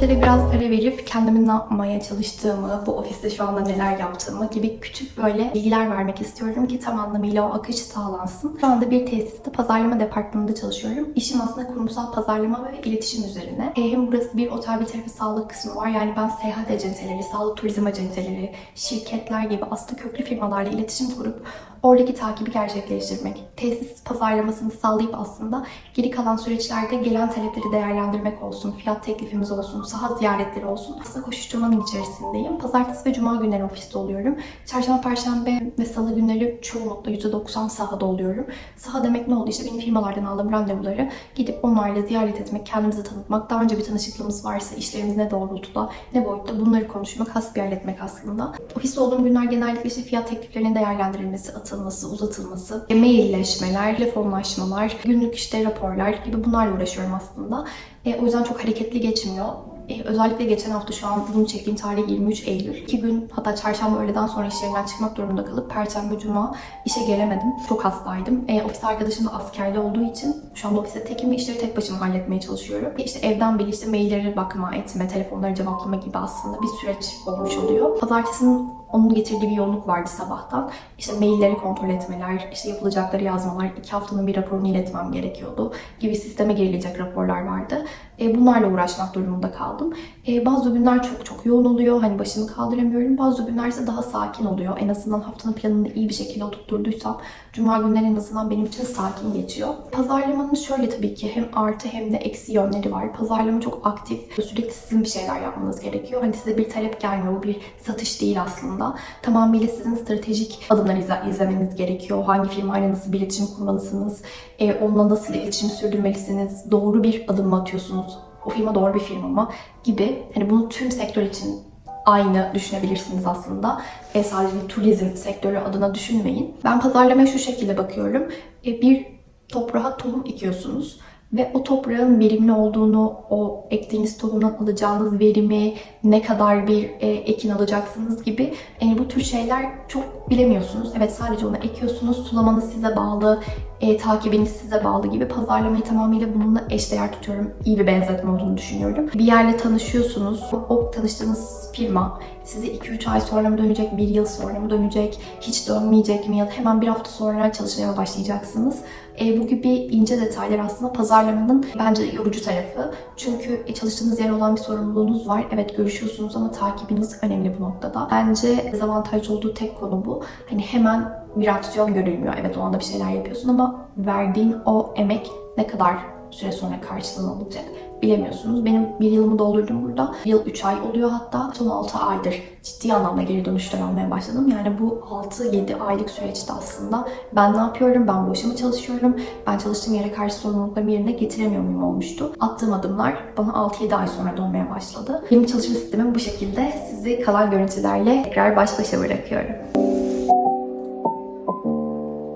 Görüntülere biraz ara verip kendimi ne yapmaya çalıştığımı, bu ofiste şu anda neler yaptığımı gibi küçük böyle bilgiler vermek istiyorum ki tam anlamıyla o akış sağlansın. Şu anda bir tesiste pazarlama departmanında çalışıyorum. İşim aslında kurumsal pazarlama ve iletişim üzerine. E, hem burası bir otel bir tarafı sağlık kısmı var. Yani ben seyahat acenteleri, sağlık turizm acenteleri, şirketler gibi aslında köklü firmalarla iletişim kurup oradaki takibi gerçekleştirmek, tesis pazarlamasını sağlayıp aslında geri kalan süreçlerde gelen talepleri değerlendirmek olsun, fiyat teklifimiz olsun, saha ziyaretleri olsun. Aslında koşuşturmanın içerisindeyim. Pazartesi ve cuma günleri ofiste oluyorum. Çarşamba, perşembe ve salı günleri çoğunlukla %90 sahada oluyorum. Saha demek ne oldu? İşte benim firmalardan aldığım randevuları gidip onlarla ziyaret etmek, kendimizi tanıtmak, daha önce bir tanışıklığımız varsa işlerimiz ne doğrultuda, ne boyutta bunları konuşmak, hasbihal etmek aslında. Ofiste olduğum günler genellikle işte fiyat tekliflerinin değerlendirilmesi, atılması, uzatılması, mailleşmeler, telefonlaşmalar, günlük işte raporlar gibi bunlarla uğraşıyorum aslında. E, o yüzden çok hareketli geçmiyor. E, özellikle geçen hafta şu an bunu çektiğim tarih 23 Eylül. İki gün hatta çarşamba öğleden sonra iş yerinden çıkmak durumunda kalıp perşembe, cuma işe gelemedim. Çok hastaydım. E, ofis arkadaşım da askerli olduğu için şu anda ofiste tekim ve işleri tek başıma halletmeye çalışıyorum. E, işte evden bile işte mailleri bakma, etme, telefonları cevaplama gibi aslında bir süreç olmuş oluyor. Pazartesinin onun getirdiği bir yoğunluk vardı sabahtan. İşte mailleri kontrol etmeler, işte yapılacakları yazmalar, iki haftanın bir raporunu iletmem gerekiyordu gibi sisteme girilecek raporlar vardı. E, bunlarla uğraşmak durumunda kaldım. E, bazı günler çok çok yoğun oluyor. Hani başımı kaldıramıyorum. Bazı günler ise daha sakin oluyor. En azından haftanın planını iyi bir şekilde oturtturduysam Cuma günleri en azından benim için sakin geçiyor. Pazarlamanın şöyle tabii ki hem artı hem de eksi yönleri var. Pazarlama çok aktif. Sürekli sizin bir şeyler yapmanız gerekiyor. Hani size bir talep gelmiyor. Bu bir satış değil aslında. Tamamıyla sizin stratejik adımlar izle- izlemeniz gerekiyor. Hangi firmayla nasıl bir iletişim kurmalısınız? E, onunla nasıl iletişim sürdürmelisiniz? Doğru bir adım mı atıyorsunuz? O firma doğru bir firma mı? Gibi. Hani bunu tüm sektör için aynı düşünebilirsiniz aslında. E, sadece turizm sektörü adına düşünmeyin. Ben pazarlamaya şu şekilde bakıyorum. E, bir toprağa tohum ekiyorsunuz ve o toprağın verimli olduğunu, o ektiğiniz tohumdan alacağınız verimi, ne kadar bir e, ekin alacaksınız gibi e, bu tür şeyler çok bilemiyorsunuz. Evet sadece onu ekiyorsunuz, sulamanız size bağlı, e, takibiniz size bağlı gibi pazarlamayı tamamıyla bununla eşdeğer tutuyorum. İyi bir benzetme olduğunu düşünüyorum. Bir yerle tanışıyorsunuz. O, tanıştığınız firma size 2-3 ay sonra mı dönecek, bir yıl sonra mı dönecek, hiç dönmeyecek mi ya da hemen bir hafta sonra çalışmaya başlayacaksınız. E, bu gibi ince detaylar aslında pazarlamanın bence yorucu tarafı. Çünkü e, çalıştığınız yer olan bir sorumluluğunuz var. Evet görüşüyorsunuz ama takibiniz önemli bu noktada. Bence dezavantaj olduğu tek konu bu. Hani hemen bir aksiyon görülmüyor. Evet o anda bir şeyler yapıyorsun ama verdiğin o emek ne kadar süre sonra karşılığını alacak bilemiyorsunuz. Benim bir yılımı doldurdum burada. Yıl 3 ay oluyor hatta. Son 6 aydır ciddi anlamda geri dönüşler almaya başladım. Yani bu 6-7 aylık süreçte aslında ben ne yapıyorum, ben boşa mı çalışıyorum, ben çalıştığım yere karşı sorumluluklarımı yerine getiremiyor muyum olmuştu. Attığım adımlar bana 6-7 ay sonra dönmeye başladı. Benim çalışma sistemim bu şekilde. Sizi kalan görüntülerle tekrar baş başa bırakıyorum.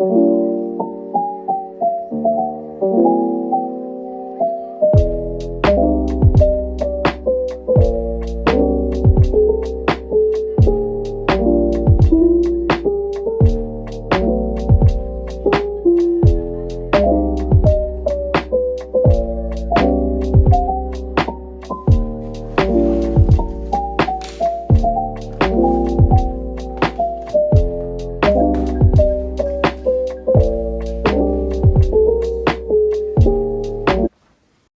Thank you.